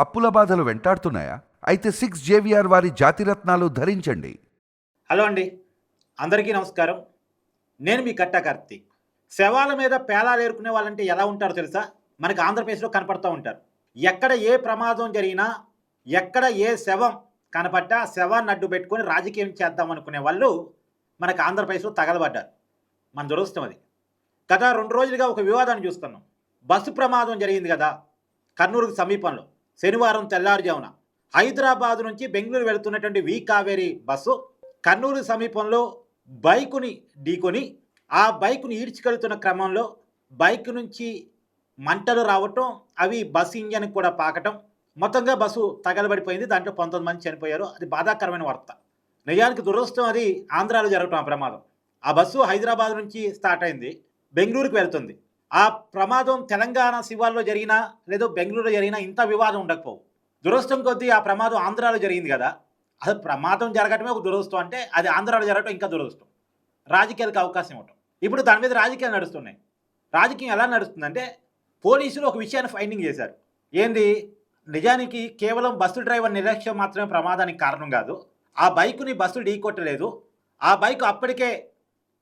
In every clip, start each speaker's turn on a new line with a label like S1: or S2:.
S1: అప్పుల బాధలు వెంటాడుతున్నాయా? అయితే సిక్స్ జేవిఆర్ వారి జాతిరత్నాలు ధరించండి.
S2: హలో అండి. అందరికీ నమస్కారం. నేను మీ కట్టాకర్తి శవాల మీద పేలాలు ఏరుకునే వాళ్ళంటే ఎలా ఉంటారో తెలుసా? మనకి ఆంధ్రప్రదేశ్లో కనపడుతూ ఉంటారు. ఎక్కడ ఏ ప్రమాదం జరిగినా ఎక్కడ ఏ శవం కనపడ్డా శవాన్ని అడ్డు పెట్టుకొని రాజకీయం చేద్దాం అనుకునే వాళ్ళు మనకు ఆంధ్రప్రదేశ్లో తగలబడ్డారు. మన దురదృష్టం అది. గత రెండు రోజులుగా ఒక వివాదాన్ని చూస్తున్నాం. బస్సు ప్రమాదం జరిగింది కదా కర్నూలుకు సమీపంలో. శనివారం తెల్లారుజామున హైదరాబాద్ నుంచి బెంగళూరు వెళుతున్నటువంటి వి కావేరి బస్సు కర్నూలు సమీపంలో బైకుని ఢీకొని ఆ బైకుని ఈడ్చుకెళ్తున్న క్రమంలో బైక్ నుంచి మంటలు రావటం అవి బస్సు ఇంజన్ కూడా పాకటం. మొత్తంగా బస్సు తగలబడిపోయింది. దాంట్లో పంతొమ్మిది మంది చనిపోయారు. అది బాధాకరమైన వార్త. నిజానికి దురదృష్టం అది ఆంధ్రాలో జరగటం ఆ ప్రమాదం ఆ బస్సు హైదరాబాద్ నుంచి స్టార్ట్ అయింది. బెంగళూరుకు వెళ్తుంది. ఆ ప్రమాదం తెలంగాణ శివార్లో జరిగినా లేదో బెంగళూరులో జరిగినా ఇంత వివాదం ఉండకపోవు. దురస్తం కొద్దీ ఆ ప్రమాదం ఆంధ్రాలో జరిగింది కదా. అది ప్రమాదం జరగటమే ఒక దురదృష్టం అంటే అది ఆంధ్రాలో జరగటం ఇంకా దురదృష్టం. రాజకీయాలకు అవకాశం ఇవ్వటం. ఇప్పుడు దాని మీద రాజకీయాలు నడుస్తున్నాయి. రాజకీయం ఎలా నడుస్తుందంటే పోలీసులు ఒక విషయాన్ని ఫైండింగ్ చేశారు. ఏంది? నిజానికి కేవలం బస్సు డ్రైవర్ నిర్లక్ష్యం మాత్రమే ప్రమాదానికి కారణం కాదు. ఆ బైకుని బస్సు ఢీకొట్టలేదు. ఆ బైక్ అప్పటికే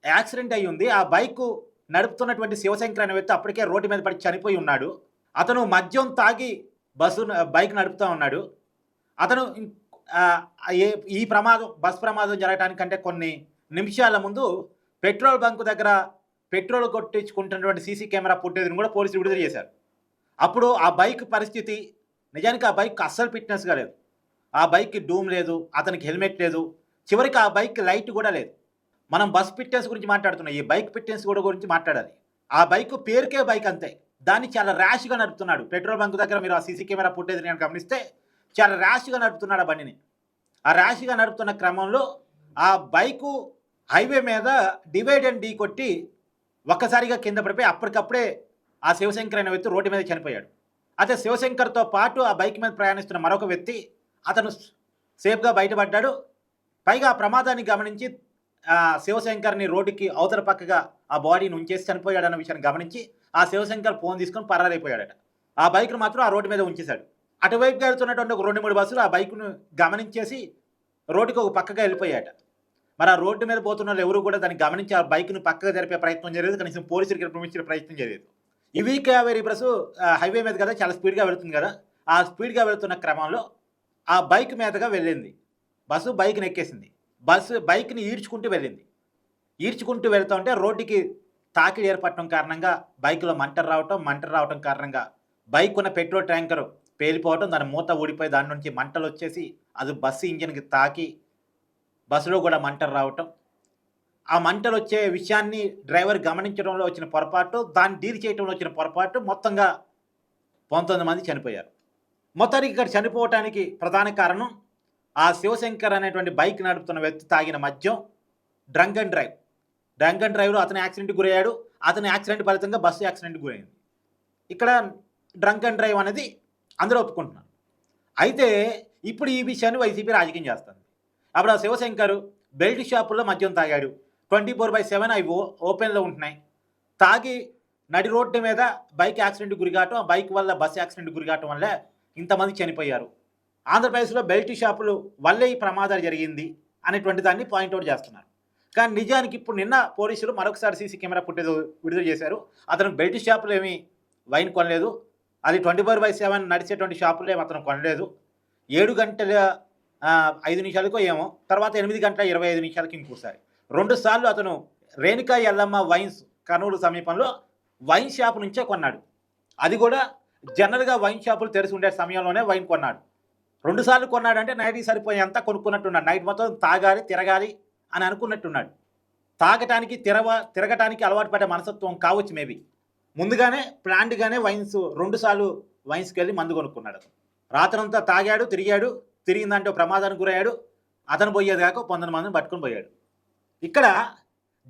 S2: యాక్సిడెంట్ అయి ఉంది. ఆ బైకు నడుపుతున్నటువంటి శివశంకర్ అనే వ్యక్తి అప్పటికే రోడ్డు మీద పడి చనిపోయి ఉన్నాడు. అతను మద్యం తాగి బస్సు బైక్ నడుపుతూ ఉన్నాడు. అతను ఏ- ఈ ప్రమాదం బస్ ప్రమాదం జరగడానికంటే కొన్ని నిమిషాల ముందు పెట్రోల్ బంక్ దగ్గర పెట్రోల్ కొట్టించుకుంటున్నటువంటి సీసీ కెమెరా ఫుటేజ్ని కూడా పోలీసులు విడుదల చేశారు. అప్పుడు ఆ బైక్ పరిస్థితి నిజానికి ఆ బైక్ అస్సలు ఫిట్నెస్గా లేదు. ఆ బైక్కి డూమ్ లేదు అతనికి హెల్మెట్ లేదు. చివరికి ఆ బైక్ లైట్ కూడా లేదు. మనం బస్ ఫిట్నెస్ గురించి మాట్లాడుతున్నాం. ఈ బైక్ ఫిట్నెస్ కూడా గురించి మాట్లాడాలి. ఆ బైక్ పేరుకే బైక్ అంతే. దాన్ని చాలా ర్యాష్గా నడుపుతున్నాడు. పెట్రోల్ బంక్ దగ్గర మీరు ఆ సీసీ కెమెరా ఫుటేజ్ నేను గమనిస్తే చాలా ర్యాష్గా నడుపుతున్నాడు ఆ బండిని. ఆ ర్యాష్గా నడుపుతున్న క్రమంలో ఆ బైకు హైవే మీద డివైడ్ అండ్ ఢీ కొట్టి ఒక్కసారిగా కింద పడిపోయి అప్పటికప్పుడే ఆ శివశంకర్ అనే వ్యక్తి రోడ్డు మీద చనిపోయాడు. అయితే శివశంకర్తో పాటు ఆ బైక్ మీద ప్రయాణిస్తున్న మరొక వ్యక్తి అతను సేఫ్గా బయటపడ్డాడు. పైగా ఆ ప్రమాదాన్ని గమనించి శివశంకర్ని రోడ్డుకి అవతల పక్కగా ఆ బాడీని ఉంచేసి చనిపోయాడు అన్న విషయాన్ని గమనించి ఆ శివశంకర్ ఫోన్ తీసుకొని పరారైపోయాడట. ఆ బైక్ను మాత్రం ఆ రోడ్డు మీద ఉంచేశాడు. అటువైపు వెళ్తున్నటువంటి ఒక రెండు మూడు బస్సులు ఆ బైక్ను గమనించేసి రోడ్డుకి ఒక పక్కగా వెళ్ళిపోయాట మరి ఆ రోడ్డు మీద పోతున్న వాళ్ళు ఎవరు కూడా దాన్ని గమనించి ఆ బైక్ను పక్కగా జరిపే ప్రయత్నం చేయలేదు. కనీసం పోలీసులకి ఇన్ఫర్మేషన్ ప్రయత్నం చేయలేదు. ఇవి కావేరీ బస్సు హైవే మీద కదా చాలా స్పీడ్గా వెళుతుంది కదా. ఆ స్పీడ్గా వెళుతున్న క్రమంలో ఆ బైక్ మీదగా వెళ్ళింది. బస్సు బైక్ని ఎక్కేసింది. బస్సు బైక్ని ఈడ్చుకుంటూ వెళ్ళింది. ఈడ్చుకుంటూ వెళ్తా ఉంటే రోడ్డుకి తాకిడి ఏర్పడటం కారణంగా బైక్లో మంటలు రావటం మంటలు రావటం కారణంగా బైక్ ఉన్న పెట్రోల్ ట్యాంకర్ పేలిపోవటం దాని మూత ఊడిపోయి దాని నుంచి మంటలు వచ్చేసి అది బస్సు ఇంజిన్కి తాకి బస్సులో కూడా మంటలు రావటం. ఆ మంటలు వచ్చే విషయాన్ని డ్రైవర్ గమనించడంలో వచ్చిన పొరపాటు దాన్ని డీల్ చేయడంలో వచ్చిన పొరపాటు మొత్తంగా పంతొమ్మిది మంది చనిపోయారు. మొత్తానికి ఇక్కడ చనిపోవటానికి ప్రధాన కారణం ఆ శివశంకర్ అనేటువంటి బైక్ నడుపుతున్న వ్యక్తి తాగిన మద్యం drunk and drive. Drunk and డ్రైవ్లో అతను యాక్సిడెంట్కి గురయ్యాడు. అతని యాక్సిడెంట్ ఫలితంగా బస్సు యాక్సిడెంట్ గురైంది. ఇక్కడ డ్రంక్ అండ్ డ్రైవ్ అనేది అందరూ ఒప్పుకుంటున్నారు అయితే ఇప్పుడు ఈ విషయాన్ని వైసీపీ రాజకీయం చేస్తుంది. అప్పుడు ఆ శివశంకర్ బెల్ట్ షాపుల్లో మద్యం తాగాడు. ట్వంటీ ఫోర్ బై సెవెన్ అవి ఓపెన్లో ఉంటున్నాయి. తాగి నడి రోడ్డు మీద బైక్ యాక్సిడెంట్ గురిగాటం ఆ బైక్ వల్ల బస్ యాక్సిడెంట్ గురిగాటం వల్ల ఇంతమంది చనిపోయారు. ఆంధ్రప్రదేశ్లో బెల్ట్ షాపులు వల్లే ఈ ప్రమాదాలు జరిగింది అనేటువంటి దాన్ని పాయింట్అవుట్ చేస్తున్నారు. కానీ నిజానికి ఇప్పుడు నిన్న పోలీసులు మరొకసారి సీసీ కెమెరా ఫుటేజ్ విడుదల చేశారు. అతను బెల్ట్ షాపులు ఏమీ వైన్ కొనలేదు. అది ట్వంటీ ఫోర్ బై సెవెన్ నడిచేటువంటి షాపులు ఏమి అతను కొనలేదు. ఏడు గంటల ఐదు నిమిషాలకో ఏమో తర్వాత ఎనిమిది గంటల ఇరవై ఐదు నిమిషాలకి ఇంకోసారి. రెండు సార్లు అతను రేణుకా ఎల్లమ్మ వైన్స్ కర్నూలు సమీపంలో వైన్ షాప్ నుంచే కొన్నాడు. అది కూడా జనరల్గా వైన్ షాపులు తెరిచి ఉండే సమయంలోనే వైన్ కొన్నాడు. రెండు సార్లు కొన్నాడంటే నైట్కి సరిపోయేంత కొనుక్కున్నట్టున్నాడు. నైట్ మొత్తం తాగాలి తిరగాలి అని అనుకున్నట్టున్నాడు. తాగటానికి తిరవ తిరగటానికి అలవాటు పడే మనసత్వం కావచ్చు మేబీ. ముందుగానే ప్లాంట్గానే వైన్స్ రెండుసార్లు వైన్స్కి వెళ్ళి మందు కొనుక్కున్నాడు. రాత్రంతా తాగాడు తిరిగాడు తిరిగిందంటే ప్రమాదానికి గురయ్యాడు. అతను పోయేది కాక పొందని మందిని పట్టుకుని పోయాడు. ఇక్కడ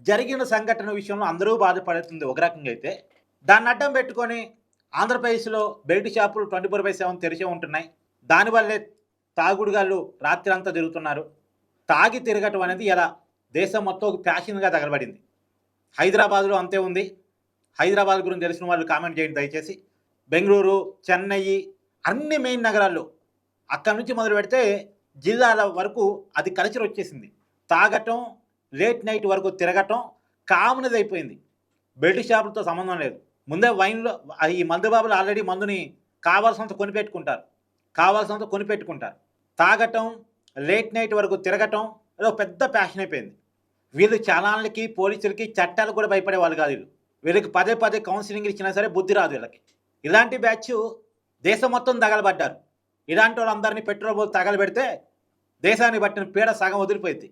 S2: జరిగిన సంఘటన విషయంలో అందరూ బాధపడుతుంది ఒక రకంగా అయితే. దాన్ని అడ్డం పెట్టుకొని ఆంధ్రప్రదేశ్లో బెల్ట్ షాపులు ట్వంటీ ఫోర్ బై సెవెన్ తెరిచే ఉంటున్నాయి. దానివల్లే తాగుడుగాళ్ళు రాత్రి అంతా తిరుగుతున్నారు. తాగి తిరగటం అనేది ఎలా దేశం మొత్తం ఒక ఫ్యాషన్గా తగలబడింది. హైదరాబాద్లో అంతే ఉంది. హైదరాబాద్ గురించి తెలిసిన వాళ్ళు కామెంట్ చేయండి దయచేసి. బెంగళూరు చెన్నై అన్ని మెయిన్ నగరాల్లో అక్కడి నుంచి మొదలు పెడితే జిల్లాల వరకు అది కల్చర్ వచ్చేసింది. తాగటం లేట్ నైట్ వరకు తిరగటం కామనది అయిపోయింది. బెల్ట్ షాపులతో సంబంధం లేదు. ముందే వైన్లో ఈ మందుబాబులు ఆల్రెడీ మందుని కావాల్సినంత కొనిపెట్టుకుంటారు. కావాల్సినంత కొనిపెట్టుకుంటారు. తాగటం లేట్ నైట్ వరకు తిరగటం ఏదో పెద్ద ప్యాషన్ అయిపోయింది. వీళ్ళు చలాన్లకి పోలీసులకి చట్టాలు కూడా భయపడే వాళ్ళు కాదు వీళ్ళు. వీళ్ళకి పదే పదే కౌన్సిలింగ్ ఇచ్చినా సరే బుద్ధి రాదు వీళ్ళకి. ఇలాంటి బ్యాచ్ దేశం మొత్తం తగలబడ్డారు. ఇలాంటి వాళ్ళందరినీ పెట్రోల్ బోల్ తగలబెడితే దేశాన్ని బట్టిన పీడ సగం వదిలిపోయింది.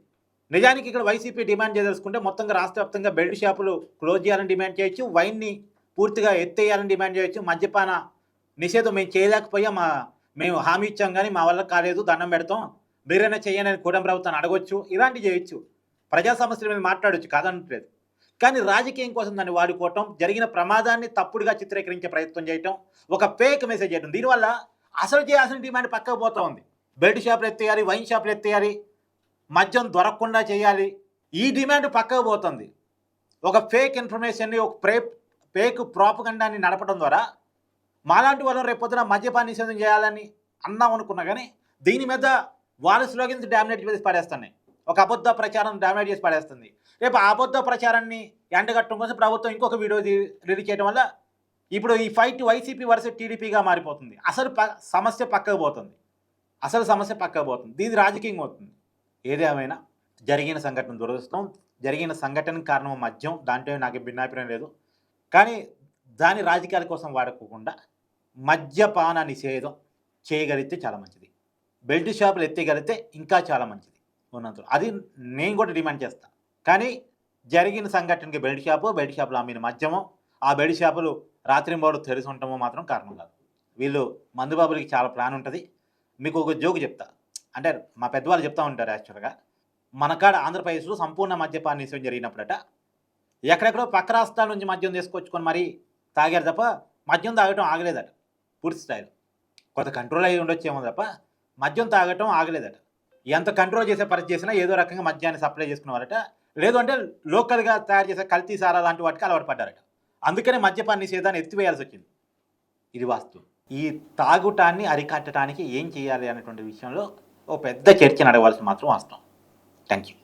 S2: నిజానికి ఇక్కడ వైసీపీ డిమాండ్ చేయదలుచుకుంటే మొత్తంగా రాష్ట్ర వ్యాప్తంగా బెల్ట్ షాపులు క్లోజ్ చేయాలని డిమాండ్ చేయొచ్చు వైన్ని పూర్తిగా ఎత్తేయాలని డిమాండ్ చేయొచ్చు మద్యపాన నిషేధం మేము చేయలేకపోయా మా మేము హామీ ఇచ్చాం కానీ మా వల్ల కాలేదు దండం పెడతాం. మీరైనా చేయని కూటమి ప్రభుత్వాన్ని అడగొచ్చు ఇలాంటివి చేయొచ్చు. ప్రజా సమస్యల మీద మాట్లాడొచ్చు కాదనట్లేదు. కానీ రాజకీయం కోసం దాన్ని వాడుకోవటం జరిగిన ప్రమాదాన్ని తప్పుడుగా చిత్రీకరించే ప్రయత్నం చేయటం ఒక ఫేక్ మెసేజ్ చేయటం. దీనివల్ల అసలు చేయాల్సిన డిమాండ్ పక్కకు పోతూ ఉంది. బెల్ట్ షాపులు ఎత్తేయాలి వైన్ షాపులు ఎత్తేయాలి మద్యం దొరకకుండా చేయాలి. ఈ డిమాండ్ పక్కకు పోతుంది. ఒక ఫేక్ ఇన్ఫర్మేషన్ని ఒక ప్రే ఫేక్ ప్రాపగండాన్ని నడపడం ద్వారా మాలాంటి వాళ్ళని రేపొద్దున మద్యపాన నిషేధం చేయాలని అన్నాం అనుకున్నా కానీ దీని మీద వాళ్ళ స్లోగన్స్ డామినేట్ చేసి పడేస్తున్నాయి ఒక అబద్ధ ప్రచారం డామినేట్ చేసి పడేస్తుంది రేపు ఆ అబద్ధ ప్రచారాన్ని ఎండగట్టడం కోసం ప్రభుత్వం ఇంకొక వీడియో రిలీజ్ చేయడం వల్ల ఇప్పుడు ఈ ఫైట్ వైసీపీ వర్సెస్ టీడీపీగా మారిపోతుంది. అసలు ప సమస్య పక్కకు పోతుంది. అసలు సమస్య పక్కకు పోతుంది. దీని రాజకీయం అవుతుంది. ఏదేమైనా జరిగిన సంఘటన దురదృష్టం. జరిగిన సంఘటన కారణం మద్యం. దాంట్లో నాకు భిన్నాభిప్రాయం లేదు. కానీ దాని రాజకీయాల కోసం వాడుకోకుండా మద్యపాన నిషేధం చేయగలిగితే చాలా మంచిది. బెల్ట్ షాపులు ఎత్తగలిగితే ఇంకా చాలా మంచిది. ఉన్నంత అది నేను కూడా డిమాండ్ చేస్తాను కానీ జరిగిన సంఘటనకి బెల్ట్ షాపు బెల్ట్ షాపులో అమ్మిన మద్యమో ఆ బెల్ట్ షాపులు రాత్రింబోడు తెలిసి ఉండటమో మాత్రం కారణం కాదు. వీళ్ళు మందుబాబులకి చాలా ప్లాన్ ఉంటుంది. మీకు ఒక జోకు చెప్తా. అంటే మా పెద్దవాళ్ళు చెప్తా ఉంటారు యాక్చువల్గా. మనకాడ ఆంధ్రప్రదేశ్లో సంపూర్ణ మద్యపాన నిషేధం జరిగినప్పుడట ఎక్కడెక్కడో పక్క రాష్ట్రాల నుంచి మద్యం తీసుకొచ్చుకొని మరి తాగారు తప్ప మద్యం తాగటం ఆగలేదట. పూర్తి స్థాయిలో. కొంత కంట్రోల్ అయ్యి ఉండొచ్చేమో తప్ప మద్యం తాగటం ఆగలేదట. ఎంత కంట్రోల్ చేసే పరిస్థితి చేసినా ఏదో రకంగా మద్యాన్ని సప్లై చేసుకునేవారట. లేదు అంటే లోకల్గా తయారు చేసే కల్తీ సారా లాంటి వాటికి అలవాటు పడ్డారట. అందుకనే మద్యపాన్ని నిషేధాన్ని ఎత్తివేయాల్సి వచ్చింది. ఇది వాస్తు ఈ తాగుటాన్ని అరికట్టడానికి ఏం చేయాలి అనేటువంటి విషయంలో ఓ పెద్ద చర్చ నడవాల్సి మాత్రం వాస్తవం. Thank you